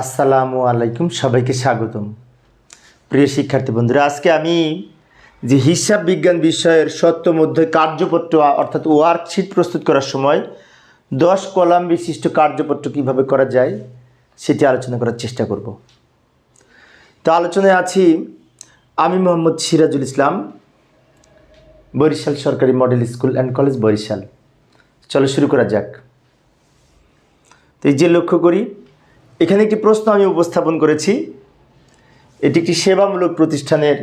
আসসালামু আলাইকুম, সবাইকে স্বাগতম। প্রিয় শিক্ষার্থী বন্ধুরা, আজকে আমি যে হিসাব বিজ্ঞান বিষয়ের সত্য মধ্যে কার্যপত্র অর্থাৎ ওয়ার্কশিট প্রস্তুত করার সময় দশ কলাম বিশিষ্ট কার্যপত্র কীভাবে করা যায়, সেটি আলোচনা করার চেষ্টা করব। তো আলোচনায় আছি আমি মোহাম্মদ সিরাজুল ইসলাম, বরিশাল সরকারি model school and college Barishal. চলো শুরু করা যাক। তো এই যে লক্ষ্য করি এখানে একটি প্রশ্ন আমি উপস্থাপন করেছি। এটি একটি সেবামূলক প্রতিষ্ঠানের,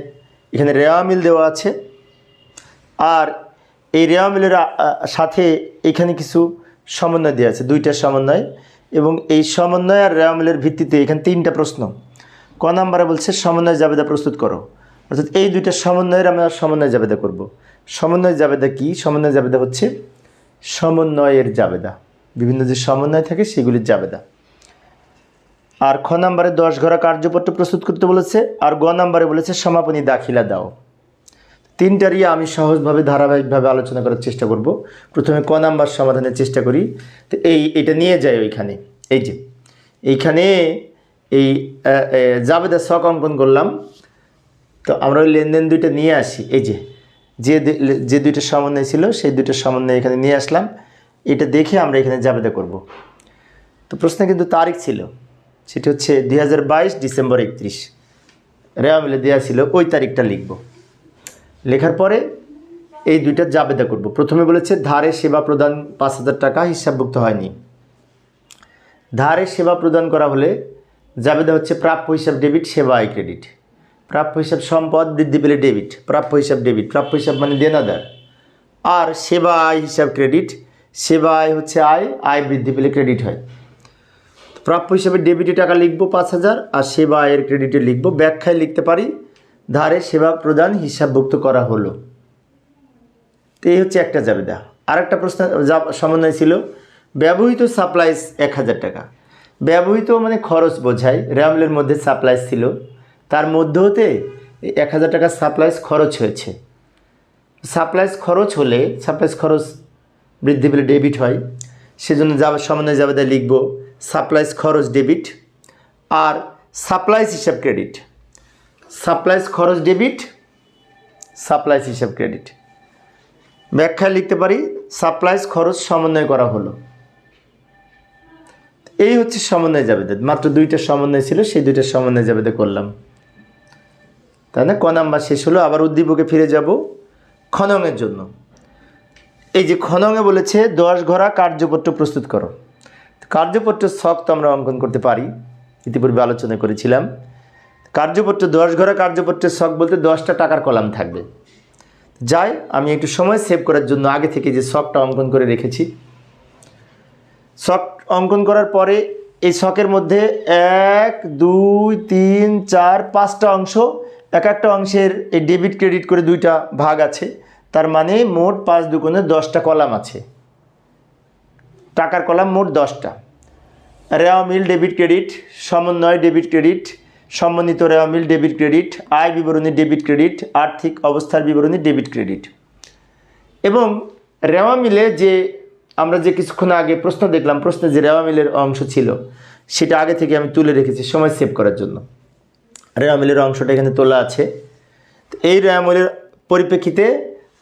এখানে রেওয়া মিল দেওয়া আছে। আর এই রেওয়া মিলের সাথে এখানে কিছু সমন্বয় দেওয়া আছে, দুইটা সমন্বয়। এবং এই সমন্বয় আর রেওয়া মিলের ভিত্তিতে এখানে তিনটা প্রশ্ন। ক নাম্বারে বলছে, সমন্বয় জাবেদা প্রস্তুত করো। অর্থাৎ এই দুইটা সমন্বয়ের আমরা সমন্বয় জাবেদা করব। সমন্বয় জাবেদা কি? সমন্বয় জাবেদা হচ্ছে সমন্বয়ের জাবেদা। বিভিন্ন যে সমন্বয় থাকে, সেগুলির জাবেদা। আর খ নাম্বারে দশ ঘরা কার্যপত্র প্রস্তুত করতে বলেছে, আর গ নাম্বারে বলেছে সমাপনী দাখিলা দাও। তিনটারই আমি সহজভাবে, ধারাবাহিকভাবে আলোচনা করার চেষ্টা করব। প্রথমে ক নাম্বার সমাধানের চেষ্টা করি। তো এই, এটা নিয়ে যাই ওইখানে। এই যে, এইখানে এই জাবেদা শখ অঙ্কন করলাম। তো আমরা ওই লেনদেন দুইটা নিয়ে আসি। এই যে যে যে দুইটা সমন্বয় ছিল, সেই দুইটা সমন্বয় এখানে নিয়ে আসলাম। এটা দেখে আমরা এখানে জাবেদা করব। তো প্রশ্নে কিন্তু তারিখ ছিল। সেটি হচ্ছে দুই হাজার বাইশ ডিসেম্বর একত্রিশ। রেওয়া মিলে দেওয়া ছিল ওই তারিখটা লিখব। লেখার পরে এই দুইটা জাবেদা করব। প্রথমে বলেছে, ধারে সেবা প্রদান পাঁচ হাজার টাকা হিসাবভুক্ত হয়নি। ধারে সেবা প্রদান করা হলে জাবেদা হচ্ছে প্রাপ্য হিসাব ডেবিট, সেবা আয় ক্রেডিট। প্রাপ্য হিসাব সম্পদ, বৃদ্ধি পেলে ডেবিট। প্রাপ্য হিসাব ডেবিট। প্রাপ্য হিসাব মানে দেনাদার। আর সেবা আয় হিসাব ক্রেডিট, সেবা আয় হচ্ছে আয় আয় বৃদ্ধি পেলে ক্রেডিট হয়। প্রাপ্য হিসাবে ডেবিটে টাকা লিখব পাঁচ হাজার আর সেবা আয়ের ক্রেডিটে লিখব, ব্যাখ্যায় লিখতে পারি। ধারে সেবা প্রদান হিসাবভুক্ত করা হলো। তো এই হচ্ছে একটা জাবেদা। আর একটা প্রশ্ন যা- সমন্বয় ছিল, ব্যবহৃত সাপ্লাইস এক হাজার টাকা। ব্যবহৃত মানে খরচ বোঝায় র্যামলের মধ্যে সাপ্লাইস ছিল। তার মধ্যে হতে এক হাজার টাকা সাপ্লাইস খরচ হয়েছে। সাপ্লাইস খরচ হলে সাপ্লাইস খরচ বৃদ্ধি পেলে ডেবিট হয়। সেজন্য যাব সমন্বয় জাবেদা লিখব সাপ্লাইস খরচ ডেবিট আর সাপ্লাইস হিসাব ক্রেডিট। সাপ্লাইস খরচ ডেবিট, সাপ্লাইস হিসাব ক্রেডিট। ব্যাখ্যায় লিখতে পারি, সাপ্লাইস খরচ সমন্বয় করা হলো। এই হচ্ছে সমন্বয় জাবেদা মাত্র দুইটা সমন্বয় ছিল, সেই দুইটা সমন্বয় জাবেদা করলাম। তাই না? ক নাম্বার শেষ হলো, আবার উদ্দীপকে ফিরে যাব খননের জন্য। এই যে খননে বলেছে, দশ ঘোড়া কার্যপত্র প্রস্তুত করো। কার্যপত্রের শখ তো আমরা অঙ্কন করতে পারি। ইতিপূর্বে আলোচনা করেছিলাম। কার্যপত্র দশ ঘরা কার্যপত্রের শখ বলতে দশটা টাকার কলাম থাকবে। যাই, আমি একটু সময় সেভ করার জন্য আগে থেকে যে শখটা অঙ্কন করে রেখেছি। শখ অঙ্কন করার পরে এই শখের মধ্যে এক, দুই, তিন, চার, পাঁচটা অংশ, এক একটা অংশের এই ডেবিট ক্রেডিট করে দুইটা ভাগ আছে। তার মানে মোট পাঁচ দুগুণে দশটা কলাম আছে। টাকার কলাম মোট দশটা। রেওয়া মিল ডেবিট ক্রেডিট, সমন্বয় ডেবিট ক্রেডিট, সমন্বিত রেওয়া মিল ডেবিট ক্রেডিট, আয় বিবরণী ডেবিট ক্রেডিট, আর্থিক অবস্থার বিবরণী ডেবিট ক্রেডিট। এবং রেওয়া মিলে যে আমরা যে কিছুক্ষণ আগে প্রশ্ন দেখলাম, প্রশ্নে যে রেওয়া মিলের অংশ ছিল, সেটা আগে থেকে আমি তুলে রেখেছি সময় সেভ করার জন্য। রেওয়া মিলের অংশটা এখানে তোলা আছে। এই রেওয়া মিলের পরিপ্রেক্ষিতে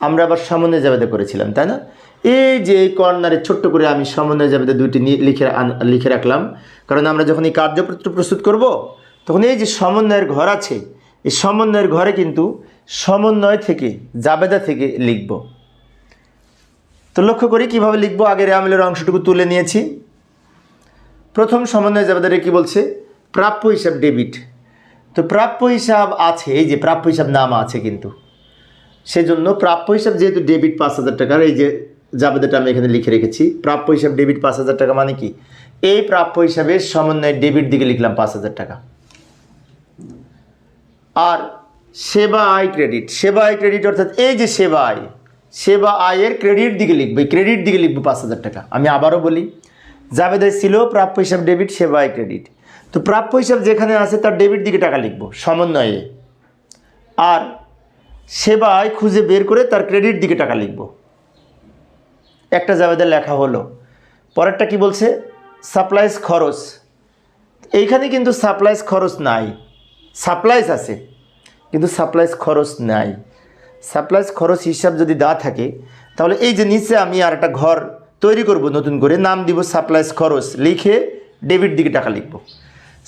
আমরা আবার সমন্বয় জাবেদা করেছিলাম, তাই না? এই যে এই কর্নারে ছোট্ট করে আমি সমন্বয় জাবেদা দুইটি লিখে লিখে রাখলাম। কারণ আমরা যখন এই কার্যপত্র প্রস্তুত করব, তখন এই যে সমন্বয়ের ঘর আছে, এই সমন্বয়ের ঘরে কিন্তু সমন্বয় থেকে, জাবেদা থেকে লিখব। তো লক্ষ্য করি কীভাবে লিখব, আগের আমিলের অংশটুকু তুলে নিয়েছি। প্রথম সমন্বয় জাবেদারে কি বলছে? প্রাপ্য হিসাব ডেবিট। তো প্রাপ্য হিসাব আছে, এই যে প্রাপ্য হিসাব নাম আছে কিন্তু। সেজন্য প্রাপ্য হিসাব যেহেতু ডেবিট পাঁচ হাজার টাকার, এই যে জাবেদাটা আমি এখানে লিখে রেখেছি। প্রাপ্য হিসাব ডেবিট পাঁচ হাজার টাকা মানে কি? এই প্রাপ্য হিসাবে সমন্বয় ডেবিট দিকে লিখলাম পাঁচ হাজার টাকা। আর সেবা আয় ক্রেডিট। সেবা আয় ক্রেডিট অর্থাৎ এই যে সেবা আয়, সেবা আয়ের ক্রেডিট দিকে লিখব। ক্রেডিট দিকে লিখব পাঁচ হাজার টাকা। আমি আবারও বলি, জাবেদায় ছিল প্রাপ্য হিসাব ডেবিট, সেবা আয় ক্রেডিট। তো প্রাপ্য হিসাব যেখানে আছে তার ডেবিট দিকে টাকা লিখব, সমন্বয়ে। আর সেবায় খুঁজে বের করে তার ক্রেডিট দিকে টাকা লিখব। একটা জাবেদা লেখা হলো। পরেরটা কি বলছে? সাপ্লাইস খরচ। এইখানে কিন্তু সাপ্লাইজ খরচ নাই। সাপ্লাইজ আছে, কিন্তু সাপ্লাইজ খরচ নাই। সাপ্লাইজ খরচ হিসাব যদি দেওয়া থাকে, তাহলে এই যে নিচে আমি আর একটা ঘর তৈরি করব নতুন করে, নাম দিব সাপ্লাইজ খরচ, লিখে ডেবিট দিকে টাকা লিখব।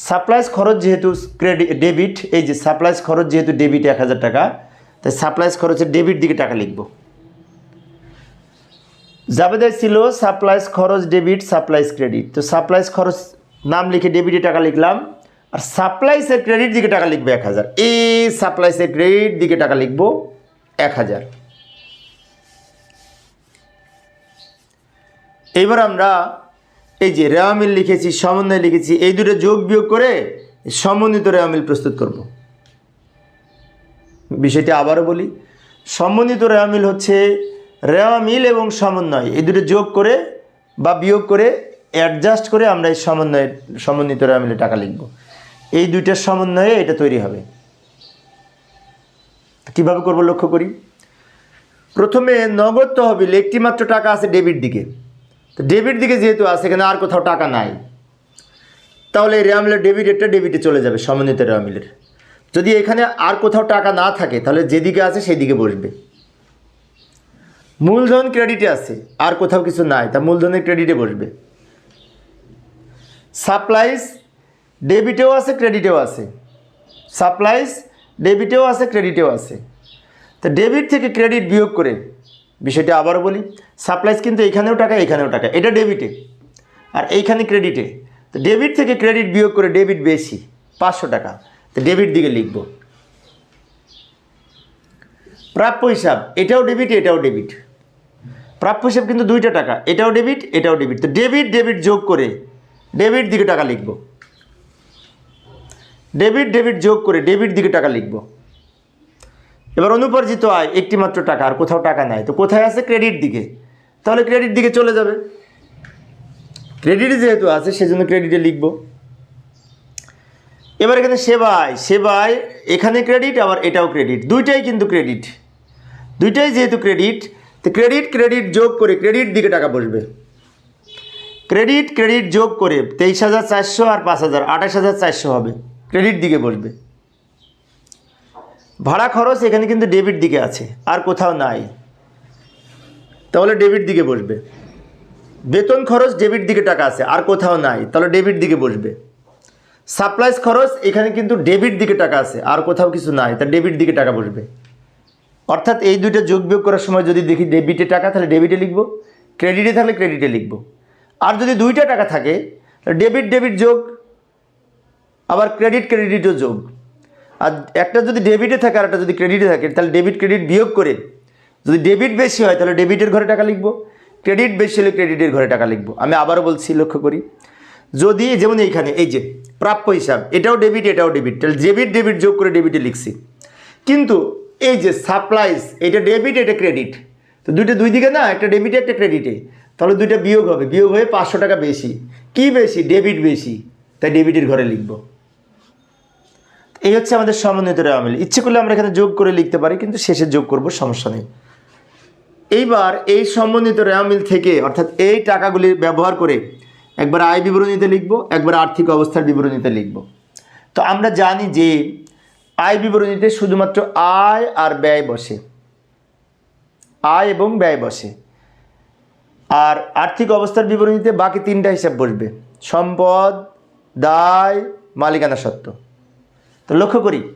সাপ্লাইজ খরচ যেহেতু ক্রেডিট ডেবিট, এই যে সাপ্লাইজ খরচ যেহেতু ডেবিট এক হাজার টাকা, তাই সাপ্লাইজ খরচের ডেবিট দিকে টাকা লিখব। জাবেদায় ছিল সাপ্লাইজ খরচ, ডেবিট সাপ্লাইজ ক্রেডিট। তো সাপ্লাইজ খরচ নাম লিখে ডেবিটে টাকা লিখলাম, আর সাপ্লাইসের ক্রেডিট দিকে টাকা লিখব এক হাজার। এই সাপ্লাইসের ক্রেডিট দিকে টাকা লিখব এক হাজার। এবার আমরা এই যে রেওয়ামিল লিখেছি, সমন্বয় লিখেছি, এই দুটো যোগ বিয়োগ করে সমন্বিত রেওয়ামিল প্রস্তুত করব। বিষয়টি আবারও বলি, সমন্বিত রেওয়ামিল হচ্ছে রেওয়ামিল এবং সমন্বয়, এই দুটো যোগ করে বা বিয়োগ করে অ্যাডজাস্ট করে আমরা এই সমন্বয়ে, সমন্বিত রেওয়া মিলে টাকা লিখব। এই দুইটার সমন্বয়ে এটা তৈরি হবে। কীভাবে করব লক্ষ্য করি? প্রথমে নগদ তহবিল একটি মাত্র টাকা আছে ডেবিট দিকে। তো ডেবিট দিকে যেহেতু আছে, এখানে আর কোথাও টাকা নাই। তাহলে রেয়ামিলের ডেবিট এটা ডেবিটে চলে যাবে, সমন্বিত রেয়ামিলের যদি এখানে আর কোথাও টাকা না থাকে, তাহলে যেদিকে আছে সেই দিকে বসবে। মূলধন ক্রেডিটে আছে, আর কোথাও কিছু নাই, তা মূলধনের ক্রেডিটে বসবে। সাপ্লাইস ডেবিটেও আছে, ক্রেডিটেও আছে। সাপ্লাইস ডেবিটেও আছে, ক্রেডিটেও আছে। তো ডেবিট থেকে ক্রেডিট বিয়োগ করে, বিষয়টা আবারও বলি, সাপ্লাইস কিন্তু এখানেও টাকা এখানেও টাকা, এটা ডেবিটে, আর এইখানে ক্রেডিটে। তো ডেবিট থেকে ক্রেডিট বিয়োগ করে ডেবিট বেশি, পাঁচশো টাকা, তো ডেবিট দিকে লিখব। প্রাপ্য হিসাব, এটাও ডেবিট এটাও ডেবিট। প্রাপ্য হিসাব কিন্তু দুইটা টাকা। এটাও ডেবিট এটাও ডেবিট তো ডেবিট ডেবিট যোগ করে ডেবিট দিকে টাকা লিখব। ডেবিট ডেবিট যোগ করে ডেবিট দিকে টাকা লিখব। এবার অনুপার্জিত আয় একটি মাত্র টাকা, আর কোথাও টাকা নাই। তো কোথায় আছে ক্রেডিট দিকে? তাহলে ক্রেডিট দিকে চলে যাবে। ক্রেডিটে যেহেতু আছে, সেজন্য ক্রেডিটে লিখব। এবার এখানে সেবায় সেবায় এখানে ক্রেডিট আবার এটাও ক্রেডিট দুইটাই কিন্তু ক্রেডিট দুইটাই যেহেতু ক্রেডিট তো ক্রেডিট ক্রেডিট যোগ করে ক্রেডিট দিকে টাকা বসবে। ক্রেডিট ক্রেডিট যোগ করে তেইশ হাজার চারশো আর পাঁচ হাজার, আঠাশ হাজার চারশো হবে। ক্রেডিট দিকে বসবে। ভাড়া খরচ এখানে কিন্তু ডেবিট দিকে আছে, আর কোথাও নাই। তাহলে ডেবিট দিকে বসবে। বেতন খরচ ডেবিট দিকে টাকা আছে, আর কোথাও নাই, তাহলে ডেবিট দিকে বসবে। সাপ্লাইজ খরচ এখানে কিন্তু ডেবিট দিকে টাকা আছে, আর কোথাও কিছু নাই, তা ডেবিট দিকে টাকা বসবে। অর্থাৎ এই দুইটা যোগ বিয়োগ করার সময় যদি দেখি ডেবিটে টাকা, তাহলে ডেবিটে লিখব। ক্রেডিটে থাকলে ক্রেডিটে লিখব। আর যদি দুইটা টাকা থাকে ডেবিট ডেবিট যোগ, আবার ক্রেডিট ক্রেডিটও যোগ। আর একটা যদি ডেবিটে থাকে, আর একটা যদি ক্রেডিটে থাকে, তাহলে ডেবিট ক্রেডিট বিয়োগ করে যদি ডেবিট বেশি হয়, তাহলে ডেবিটের ঘরে টাকা লিখব। ক্রেডিট বেশি হলে ক্রেডিটের ঘরে টাকা লিখব। আমি আবারও বলছি, লক্ষ্য করি। যদি যেমন এইখানে, এই যে, প্রাপ্য হিসাব, এটাও ডেবিট এটাও ডেবিট তাহলে ডেবিট ডেবিট যোগ করে ডেবিটে লিখছি। কিন্তু এই যে সাপ্লাইজ এটা ডেবিট, এটা ক্রেডিট। তো দুইটা দুই দিকে না, একটা ডেবিটে, একটা ক্রেডিটে। তাহলে দুইটা বিয়োগ হবে। বিয়োগ হয়ে পাঁচশো টাকা বেশি। কি বেশি? ডেবিট বেশি। তাই ডেবিটের ঘরে লিখব। এই হচ্ছে আমাদের সমন্বিত রেওয়ামিল ইচ্ছে করলে আমরা এখানে যোগ করে লিখতে পারি, কিন্তু শেষে যোগ করব, সমস্যা নেই। এইবার এই সমন্বিত রেওয়ামিল থেকে, অর্থাৎ এই টাকাগুলি ব্যবহার করে একবার আয় বিবরণীতে লিখব, একবার আর্থিক অবস্থার বিবরণীতে লিখব। তো আমরা জানি যে আয় বিবরণীতে শুধুমাত্র আয় আর ব্যয় বসে। আয় এবং ব্যয় বসে। আর আর্থিক অবস্থার বিবরণীতে বাকি তিনটা হিসাব বসবে। সম্পদ, দায়, মালিকানা সত্ত্ব। তো লক্ষ্য করি,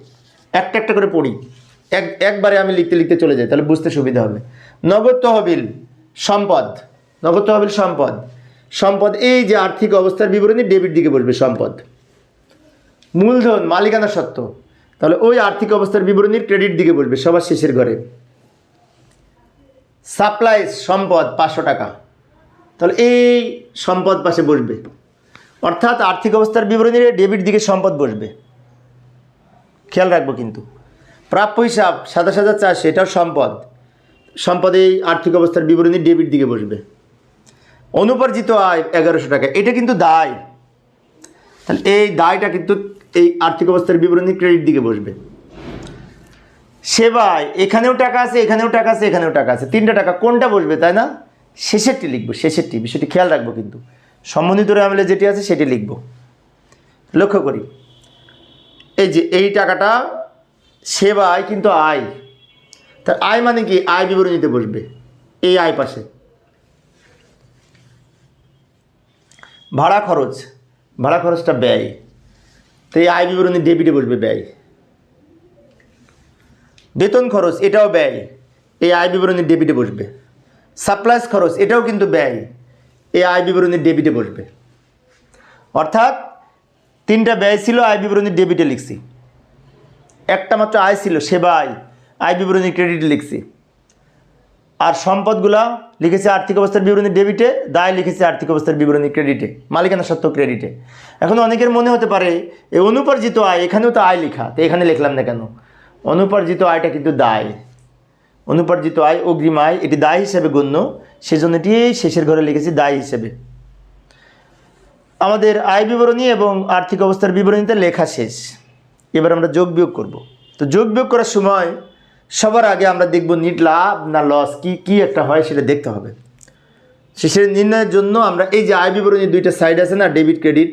একটা একটা করে পড়ি। এক, একবারে আমি লিখতে লিখতে চলে যাই, তাহলে বুঝতে সুবিধা হবে। নগদ তহবিল, সম্পদ। নগদ তহবিল, সম্পদ। সম্পদ, এই যে আর্থিক অবস্থার বিবরণী ডেবিট দিকে বসবে সম্পদ। মূলধন, মালিকানা সত্ত্ব। তাহলে ওই আর্থিক অবস্থার বিবরণীর ক্রেডিট দিকে বসবে, সবার শেষের ঘরে। সাপ্লাইজ, সম্পদ পাঁচশো টাকা। তাহলে এই সম্পদ পাশে বসবে। অর্থাৎ আর্থিক অবস্থার বিবরণীর ডেবিট দিকে সম্পদ বসবে। খেয়াল রাখব কিন্তু। প্রাপ্য হিসাব, সাতাশ হাজার চারশো, এটাও সম্পদ। সম্পদে এই আর্থিক অবস্থার বিবরণী ডেবিট দিকে বসবে। অনুপার্জিত আয় এগারোশো টাকা, এটা কিন্তু দায়। তাহলে এই দায়টা কিন্তু এই আর্থিক অবস্থার বিবরণী ক্রেডিট দিকে বসবে। সেবায় এখানেও টাকা আছে, এখানেও টাকা আছে, এখানেও টাকা আছে। তিনটা টাকা কোনটা বসবে, তাই না? শেষেরটি লিখব, শেষেরটি, বিষয়টি খেয়াল রাখব কিন্তু। সম্বন্ধিত আমলে যেটি আছে সেটি লিখব। লক্ষ্য করি। এই যে এই টাকাটা সেবা, আয় কিন্তু আয়। তা আয় মানে কি? আয় বিবরণীতে বসবে। এই আয় পাশে। ভাড়া খরচ, ভাড়া খরচটা ব্যয়। তো এই আয় বিবরণী ডেবিটে বসবে ব্যয়। বেতন খরচ, এটাও ব্যয়। এই আয় বিবরণী ডেবিটে বসবে। সাপ্লাইস খরচ, এটাও কিন্তু ব্যয়। এই আয় বিবরণী ডেবিটে বসবে। অর্থাৎ তিনটা ব্যয় ছিল, আয় বিবরণী ডেবিটে লিখছি। একটা মাত্র আয় ছিল, সেবা আয়। আয় বিবরণী ক্রেডিটে লিখছি। আর সম্পদগুলা লিখেছে আর্থিক অবস্থার বিবরণী ডেবিটে দায় লিখেছে আর্থিক অবস্থার বিবরণী ক্রেডিটে মালিকানা সত্ত্ব ক্রেডিটে এখন অনেকের মনে হতে পারে এই অনুপার্জিত আয়, এখানেও তো আয় লেখা, তো এখানে লিখলাম না কেন? অনুপার্জিত আয়টা কিন্তু দায়। অনুপার্জিত আয়, অগ্রিম আয়, এটি দায় হিসেবে গণ্য, সেজন্য এটি শেষের ঘরে লিখেছি দায় হিসেবে। আমাদের আয় বিবরণী এবং আর্থিক অবস্থার বিবরণীতে লেখা শেষ। এবার আমরা যোগ বিয়োগ করব। তো যোগ বিয়োগ করার সময় সবার আগে আমরা দেখব নিট লাভ না লস কি কি একটা হয় সেটা দেখতে হবে। শেষের নির্ণয়ের জন্য আমরা এই যে আয় বিবরণী দুইটা সাইড আছে না ডেবিট ক্রেডিট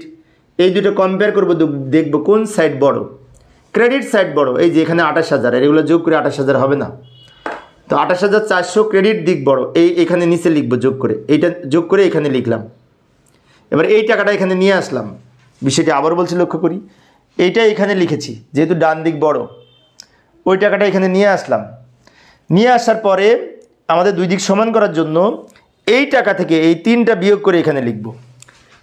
এই দুটো কম্পেয়ার করব দেখব কোন সাইড বড়। ক্রেডিট সাইড বড়, এই যে এখানে আঠাশ হাজার এগুলো যোগ করে আঠাশ হাজার হবে না। তো আঠাশ হাজার চারশো ক্রেডিট দিক বড়, এই, এখানে নিচে লিখব যোগ করে, এইটা যোগ করে এখানে লিখলাম। এবার এই টাকাটা এখানে নিয়ে আসলাম, বিষয়টি আবার বলছি লক্ষ্য করি, এইটা এখানে লিখেছি, যেহেতু ডান দিক বড়। ওই টাকাটা এখানে নিয়ে আসলাম। নিয়ে আসার পরে আমাদের দুই দিক সমান করার জন্য এই টাকা থেকে এই তিনটা বিয়োগ করে এখানে লিখব।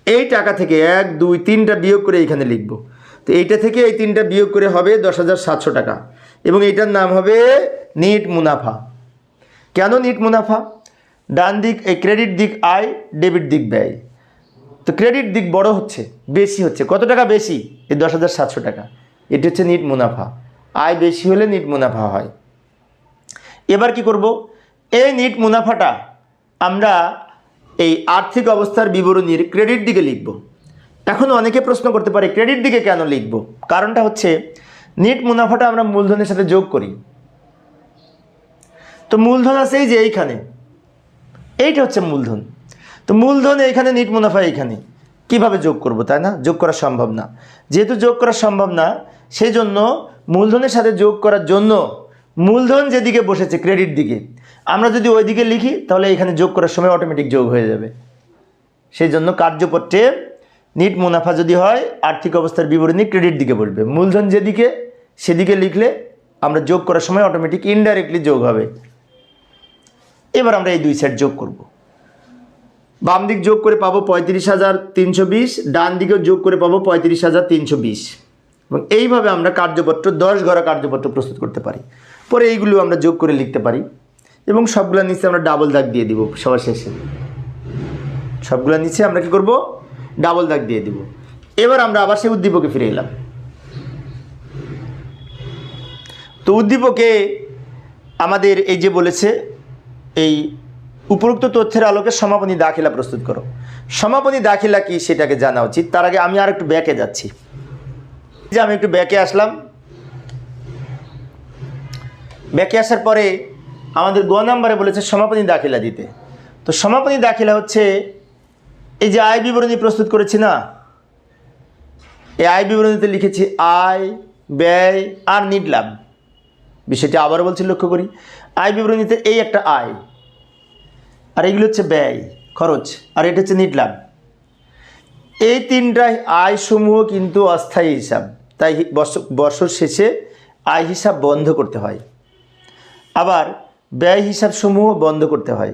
এই টাকা থেকে এক, দুই, তিনটা বিয়োগ করে এখানে লিখব। তো এইটা থেকে এই তিনটা বিয়োগ করে হবে দশ হাজার সাতশো টাকা এবং এইটার নাম হবে নিট মুনাফা। কেন নিট মুনাফা? ডান দিক এই ক্রেডিট দিক আয়, ডেবিট দিক ব্যয়। তো ক্রেডিট দিক বড় হচ্ছে, বেশি হচ্ছে। কত টাকা বেশি? এই দশ হাজার সাতশো টাকা। এটি হচ্ছে নিট মুনাফা। আয় বেশি হলে নিট মুনাফা হয়। এবার কি করব? এই নিট মুনাফাটা আমরা এই আর্থিক অবস্থার বিবরণীর ক্রেডিট দিকে লিখব। এখন অনেকে প্রশ্ন করতে পারে ক্রেডিট দিকে কেন লিখব? কারণটা হচ্ছে, নিট মুনাফাটা আমরা মূলধনের সাথে যোগ করি। তো মূলধন আছে এই যে এইখানে। এইটা হচ্ছে মূলধন। তো মূলধন এইখানে, নিট মুনাফা এইখানে। কীভাবে যোগ করব, তাই না? যোগ করা সম্ভব না। যেহেতু যোগ করা সম্ভব না সেই জন্য মূলধনের সাথে যোগ করার জন্য মূলধন যেদিকে বসেছে ক্রেডিট দিকে। আমরা যদি ওই দিকে লিখি, তাহলে এখানে যোগ করার সময় অটোমেটিক যোগ হয়ে যাবে। সেই জন্য কার্যপত্রে নিট মুনাফা যদি হয়, আর্থিক অবস্থার বিবরণী ক্রেডিট দিকে বলবে মূলধন যেদিকে, সেদিকে লিখলে আমরা যোগ করার সময় অটোমেটিক ইনডাইরেক্টলি যোগ হবে। এবার আমরা এই দুই সেট যোগ করব। বাম দিক যোগ করে পাবো পঁয়ত্রিশ হাজার তিনশো বিশ ডান দিকেও যোগ করে পাবো পঁয়ত্রিশ হাজার তিনশো বিশ। এবং এইভাবে আমরা কার্যপত্র, দশ ঘরা কার্যপত্র প্রস্তুত করতে পারি। পরে এইগুলো আমরা যোগ করে লিখতে পারি এবং সবগুলো নিচে আমরা ডাবল দাগ দিয়ে দিব সবার শেষে। সবগুলো নিচে আমরা কি করব? ডাবল দাগ দিয়ে দিব। এবার আমরা আবার সেই উদ্দীপকে ফিরে এলাম। তো উদ্দীপকে আমাদের এই যে বলেছে, এই উপরোক্ত তথ্যের আলোকে সমাপনী দাখিলা প্রস্তুত করো। সমাপনী দাখিলা কি সেটাকে জানা উচিত। তার আগে আমি আর একটু ব্যাকে যাচ্ছি। যে আমি একটু ব্যাকে আসলাম। ব্যাকে আসার পরে আমাদের গ নাম্বারে বলেছে সমাপনী দাখিলা দিতে। তো সমাপনী দাখিলা হচ্ছে, এই যে আয় বিবরণী প্রস্তুত করেছি না, এই আয় বিবরণীতে লিখেছি আয়, ব্যয় আর নিট লাভ। বিষয়টি আবারও বলছি, লক্ষ্য করি। আয় বিবরণীতে এই একটা আয়, আর এগুলো হচ্ছে ব্যয়, খরচ, আর এটা হচ্ছে নিট লাভ। এই তিনটাই আয়সমূহ কিন্তু অস্থায়ী হিসাব। তাই বর্ষর শেষে আয় হিসাব বন্ধ করতে হয়। আবার ব্যয় হিসাবসমূহ বন্ধ করতে হয়।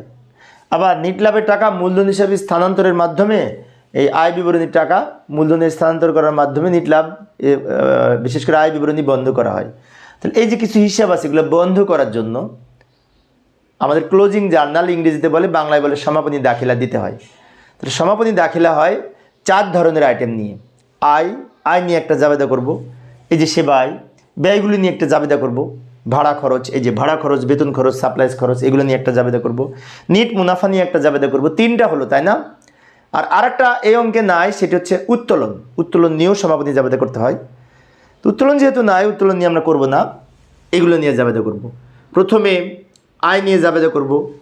আবার নিট লাভের টাকা মূলধন হিসাবে স্থানান্তরের মাধ্যমে এই আয় বিবরণীর টাকা মূলধনে স্থানান্তর করার মাধ্যমে নিট লাভ বিশেষ করে আয় বিবরণী বন্ধ করা হয়। তাহলে এই যে কিছু হিসাব আছে, এগুলো বন্ধ করার জন্য আমাদের ক্লোজিং জার্নাল ইংরেজিতে বলে, বাংলায় বলে সমাপনী দাখিলা দিতে হয়। তাহলে সমাপনী দাখিলা হয় চার ধরনের আইটেম নিয়ে। আয় আয় নিয়ে একটা জাবেদা করব। এই যে সেবা আয় ব্যয়গুলি নিয়ে একটা জাবেদা করব। ভাড়া খরচ, এই যে ভাড়া খরচ, বেতন খরচ সাপ্লাইজ খরচ, এগুলো নিয়ে একটা জাবেদা করব। নিট মুনাফা নিয়ে একটা জাবেদা করব। তিনটা হলো, তাই না? আর আরেকটা এই অঙ্কে নাই, সেটি হচ্ছে উত্তোলন। উত্তোলন নিয়েও সমাপনী জাবেদা করতে হয়। তো উত্তোলন যেহেতু নাই, উত্তোলন নিয়ে আমরা করব না। এগুলো নিয়ে জাবেদা করব। প্রথমে আয় নিয়ে জাবেদা করব।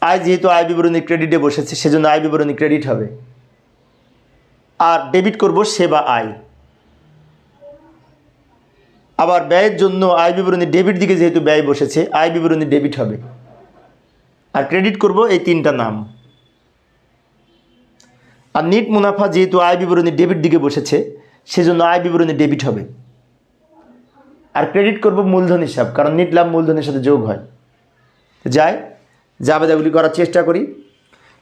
আয় যেহেতু আয় বিবরণী ক্রেডিটে বসেছে, সেজন্য আয় বিবরণী ক্রেডিট হবে। আর ডেবিট করব সেবা আয়। আবার ব্যয়ের জন্য আয় বিবরণী ডেবিট দিকে যেহেতু ব্যয় বসেছে, আয় বিবরণী ডেবিট হবে। আর ক্রেডিট করব এই তিনটা নাম। আর নিট মুনাফা যেহেতু আয় বিবরণী ডেবিট দিকে বসেছে, সেজন্য আয় বিবরণী ডেবিট হবে। আর ক্রেডিট করব মূলধন হিসাব, কারণ নিট লাভ মূলধনের সাথে যোগ হয়। যাই, জাবেদাগুলি করার চেষ্টা করি।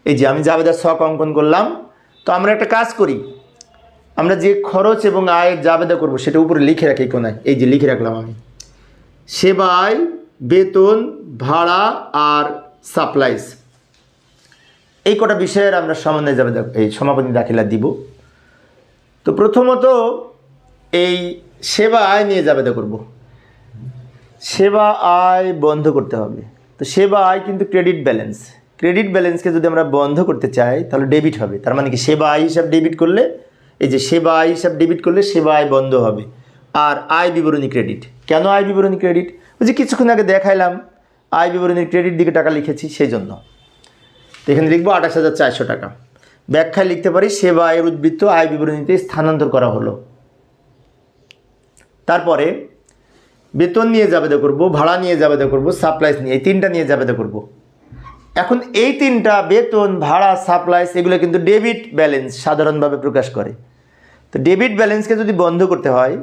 এই যে আমি জাবেদার শখ অঙ্কন করলাম। তো আমরা একটা কাজ করি। আমরা যে খরচ এবং আয়ের জাবেদা করব সেটা উপরে লিখে রাখি কোনায় এই যে লিখে রাখলাম আমি। সেবায় বেতন, ভাড়া আর সাপ্লাইস এই কটা বিষয়ের আমরা সমন্বয় যাবে এই সমাপনী দাখিলা দিব। তো প্রথমত এই সেবা আয় নিয়ে জাবেদা করব। সেবা আয় বন্ধ করতে হবে। তো সেবা আয় কিন্তু ক্রেডিট ব্যালেন্স। ক্রেডিট ব্যালেন্সকে যদি আমরা বন্ধ করতে চাই, তাহলে ডেবিট হবে। তার মানে কি সেবা আয় হিসাব ডেবিট করলে এই যে সেবা আয় হিসাব ডেবিট করলে সেবা আয় বন্ধ হবে। আর আয় বিবরণী ক্রেডিট কেন আয় বিবরণী ক্রেডিট ওই যে কিছুক্ষণ আগে দেখাইলাম, আয় বিবরণীর ক্রেডিট দিকে টাকা লিখেছি সেই জন্য এখানে লিখব আঠাশ হাজার চারশো টাকা। ব্যাখ্যায় লিখতে পারি সেবা আয়ের উদ্বৃত্ত আয় বিবরণীতে স্থানান্তর করা হলো। তারপরে বেতন নিয়ে জাবেদা করব, ভাড়া নিয়ে জাবেদা করব সাপ্লাইস নিয়ে, এই তিনটা নিয়ে জাবেদা করব। এখন এই তিনটা বেতন, ভাড়া সাপ্লাইস এগুলো কিন্তু ডেবিট ব্যালেন্স সাধারণভাবে প্রকাশ করে। তো ডেবিট ব্যালেন্সকে যদি বন্ধ করতে হয়,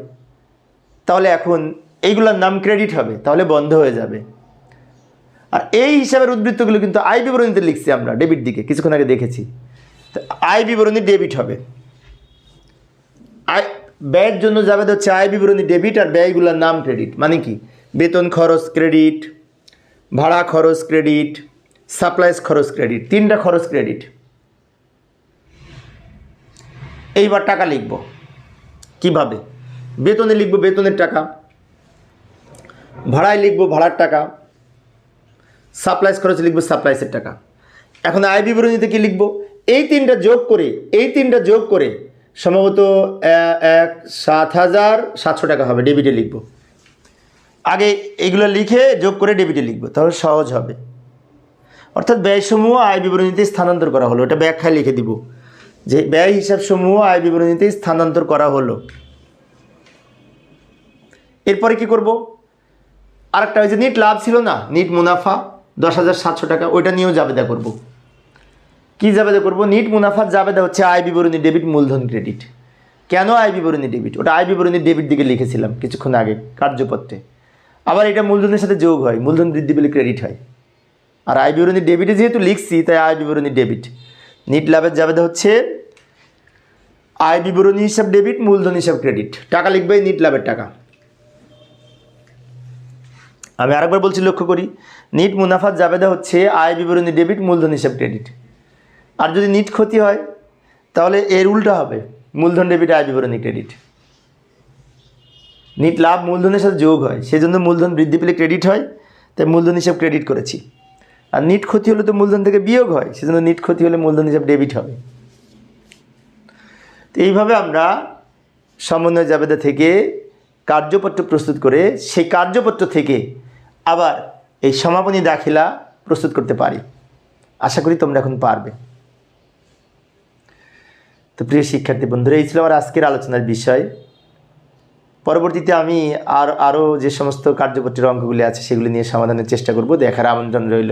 তাহলে এখন এইগুলোর নাম ক্রেডিট হবে, তাহলে বন্ধ হয়ে যাবে। আর এই হিসাবের উদ্বৃত্তগুলো কিন্তু আয় বিবরণীতে লিখছি আমরা ডেবিট দিকে, কিছুক্ষণ আগে দেখেছি। তো আয় বিবরণী ডেবিট হবে। আয়, ব্যয়ের জন্য যাবে হচ্ছে আয় বিবরণী ডেবিট আর ব্যয়গুলোর নাম ক্রেডিট মানে কি? বেতন খরচ ক্রেডিট ভাড়া খরচ ক্রেডিট সাপ্লাইস খরচ ক্রেডিট, তিনটা খরচ ক্রেডিট। এইবার টাকা লিখব। কীভাবে? বেতনে লিখব বেতনের টাকা, ভাড়ায় লিখব ভাড়ার টাকা সাপ্লাইস খরচ লিখব সাপ্লাইসের টাকা। এখন আয় বিবরণীতে কি লিখব? এই তিনটা যোগ করে, এই তিনটা যোগ করে সম্ভবত এক, সাত হাজার সাতশো টাকা হবে ডেবিটে লিখব। আগে এগুলো লিখে যোগ করে ডেবিটে লিখব, তাহলে সহজ হবে। অর্থাৎ ব্যয়সমূহ আয় বিবরণীতে স্থানান্তর করা হলো। এটা ব্যাখ্যায় লিখে দিব যে ব্যয় হিসাব সমূহ আয় বিবরণীতে স্থানান্তর করা হলো। এরপরে কি করব? আরেকটা ওই যে নিট লাভ ছিল না, নিট মুনাফা দশ হাজার সাতশো টাকা, ওইটা নিয়েও জাবেদা করব। কি জাবেদা করব? নিট মুনাফার জাবেদা হচ্ছে আয় বিবরণী ডেবিট মূলধন ক্রেডিট। কেন আয় বিবরণী ডেবিট? ওটা আয় বিবরণী ডেবিট দিকে লিখেছিলাম কিছুক্ষণ আগে, কার্যপত্রে। আবার এটা মূলধনের সাথে যোগ হয়, মূলধন বৃদ্ধি পেলে ক্রেডিট হয়। আর আয় বিবরণী ডেবিটে যেহেতু লিখছি, তাই আয় বিবরণী ডেবিট নিট লাভের জাবেদা হচ্ছে আয় বিবরণী হিসাব ডেবিট, মূলধন হিসাব ক্রেডিট। টাকা লিখবে নিট লাভের টাকা। আমি আরেকবার বলছি, লক্ষ্য করি, নিট মুনাফার জাবেদা হচ্ছে আয় বিবরণী ডেবিট, মূলধন হিসাব ক্রেডিট। আর যদি নিট ক্ষতি হয়, তাহলে এর উল্টা হবে, মূলধন ডেবিট আয় বিবরণী ক্রেডিট। নিট লাভ মূলধনের সাথে যোগ হয় সেই জন্য মূলধন বৃদ্ধি পেলে ক্রেডিট হয়, তাই মূলধন হিসাব ক্রেডিট করেছি। আর নিট ক্ষতি হলে তো মূলধন থেকে বিয়োগ হয়, সেজন্য নিট ক্ষতি হলে মূলধন হিসাব ডেবিট হবে। তো এইভাবে আমরা সমন্বয় জাবেদা থেকে কার্যপত্র প্রস্তুত করে সেই কার্যপত্র থেকে আবার এই সমাপনী দাখিলা প্রস্তুত করতে পারি। আশা করি তোমরা এখন পারবে। তো প্রিয় শিক্ষার্থী বন্ধুরা, এই ছিল আমার আজকের আলোচনার বিষয়। পরবর্তীতে আমি আর, আরও যে সমস্ত কার্যপত্রের অঙ্কগুলি আছে, সেগুলি নিয়ে সমাধানের চেষ্টা করব। দেখার আমন্ত্রণ রইল।